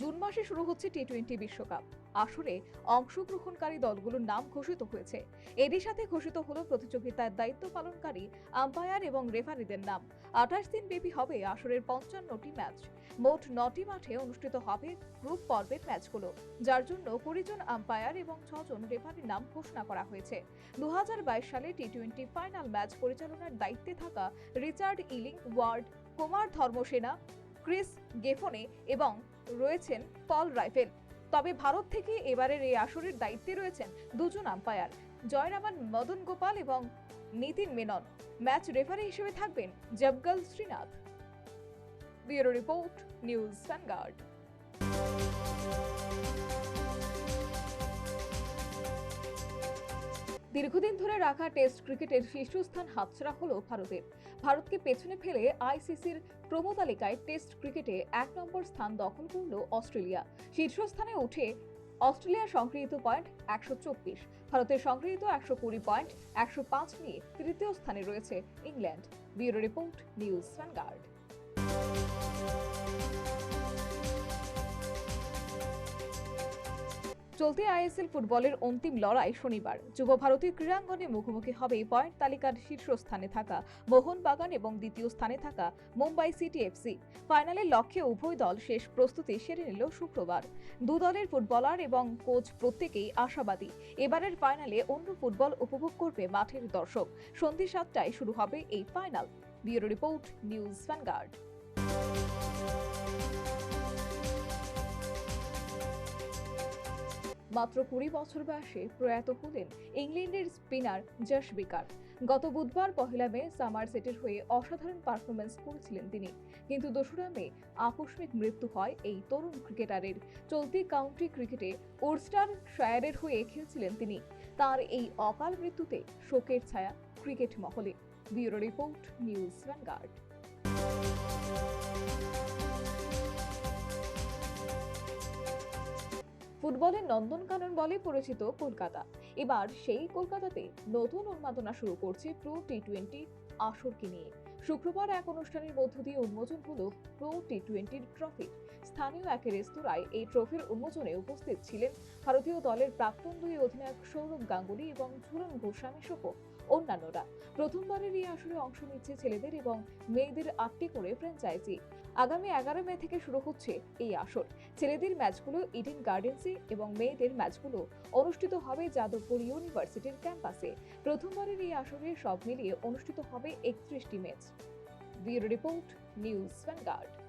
June মাসে শুরু হচ্ছে টি টোয়েন্টি বিশ্বকাপ। আসরে অংশগ্রহণকারী দলগুলোর নাম ঘোষিত হয়েছে। এরই সাথে ঘোষিত হলো প্রতিযোগিতার দায়িত্ব পালনকারী আম্পায়ার এবং রেফারিদের নাম। আঠাশ দিন ব্যাপী হবে আসরের পঞ্চান্নটি ম্যাচ মোট নটি মাঠে অনুষ্ঠিত হবে গ্রুপ পর্বের ম্যাচগুলো যার জন্য কুড়ি জন আম্পায়ার এবং ছজন রেফারির নাম ঘোষণা করা হয়েছে। দু হাজার বাইশ সালে টি টোয়েন্টি ফাইনাল ম্যাচ পরিচালনার দায়িত্বে থাকা Richard Illingworth, Kumar Dharmasena, Chris Gaffaney এবং রয়েছেন পল রাইফেল। তবে ভারত থেকে এবারের এই আসরের দায়িত্বে রয়েছেন দুজন আম্পায়ার, জয়রামান মদন গোপাল এবং নিতিন মেনন। ম্যাচ রেফারি হিসেবে থাকবেন Javagal Srinath. Bureau report, News Vanguard দীর্ঘদিন ধরে রাখা টেস্ট ক্রিকেটের শীর্ষস্থান হাতছাড়া হলো ভারতের। ভারতকে পেছনে ফেলে আইসিসির ক্রম তালিকায় টেস্ট ক্রিকেটে এক নম্বর স্থান দখল করল অস্ট্রেলিয়া। শীর্ষস্থানে উঠে অস্ট্রেলিয়ার সংগৃহীত পয়েন্ট একশো চব্বিশ, ভারতের সংগৃহীত একশো কুড়ি পয়েন্ট একশো পাঁচ নিয়ে তৃতীয় স্থানে রয়েছে England. Bureau report, News Vanguard চলতি আইএসএল ফুটবলের অন্তিম লড়াই শনিবার। যুব ভারতীয় ক্রীড়াঙ্গনে মুখোমুখি হবে পয়েন্ট তালিকার শীর্ষস্থানে থাকা মোহনবাগান এবং দ্বিতীয় স্থানে থাকা মুম্বাই সিটি এফসি। ফাইনালের লক্ষ্যে উভয় দল শেষ প্রস্তুতি সেরে নিল শুক্রবার। দু দলের ফুটবলার এবং কোচ প্রত্যেকেই আশাবাদী। এবারের ফাইনালে অন্য ফুটবল উপভোগ করবে মাঠের দর্শক। সন্ধ্যে সাতটায় শুরু হবে এই final. Bureau report, News Vanguard মাত্র কুড়ি বছর বয়সে প্রয়াত হলেন ইংল্যান্ডের স্পিনার যশ বিকার গত বুধবার পহেলা মে সামার সেটের হয়ে অসাধারণ পারফরমেন্স করেছিলেন তিনি। কিন্তু দোসরা মে আকস্মিক মৃত্যু হয় এই তরুণ ক্রিকেটারের। চলতি কাউন্টি ক্রিকেটে ওরস্টার শায়ারের হয়ে খেলছিলেন তিনি। তার এই অকাল মৃত্যুতে শোকের ছায়া ক্রিকেট মহলে। ব্যুরো রিপোর্ট, নিউজ ভ্যানগার্ড ফুটবলের নন্দনকানন বলে পরিচিত কলকাতা। এবার সেই কলকাতাতে নতুন উন্মাদনা শুরু করছে প্রো টি টোয়েন্টি আসরকে নিয়ে। শুক্রবার এক অনুষ্ঠানের মধ্য দিয়ে উন্মোচন হলো প্রো টি টোয়েন্টির ট্রফি স্থানীয় এক রেস্তোরাঁয় এই ট্রফির উন্মোচনে উপস্থিত ছিলেন ভারতীয় দলের প্রাক্তন দুই অধিনায়ক সৌরভ গাঙ্গুলি এবং ঝুলন গোস্বামী সহ অন্যান্যরা। প্রথমবারের এই আসরে অংশ নিচ্ছে ছেলেদের এবং মেয়েদের আটটি করে ফ্র্যাঞ্চাইজি আগামী এগারো মে থেকে শুরু হচ্ছে এই আসর। ছেলেদের ম্যাচগুলো ইডেন গার্ডেন্সে এবং মেয়েদের ম্যাচগুলো অনুষ্ঠিত হবে যাদবপুর ইউনিভার্সিটির ক্যাম্পাসে। প্রথমবারের এই আসরে সব মিলিয়ে অনুষ্ঠিত হবে একত্রিশটি match. Bureau report, News Vanguard.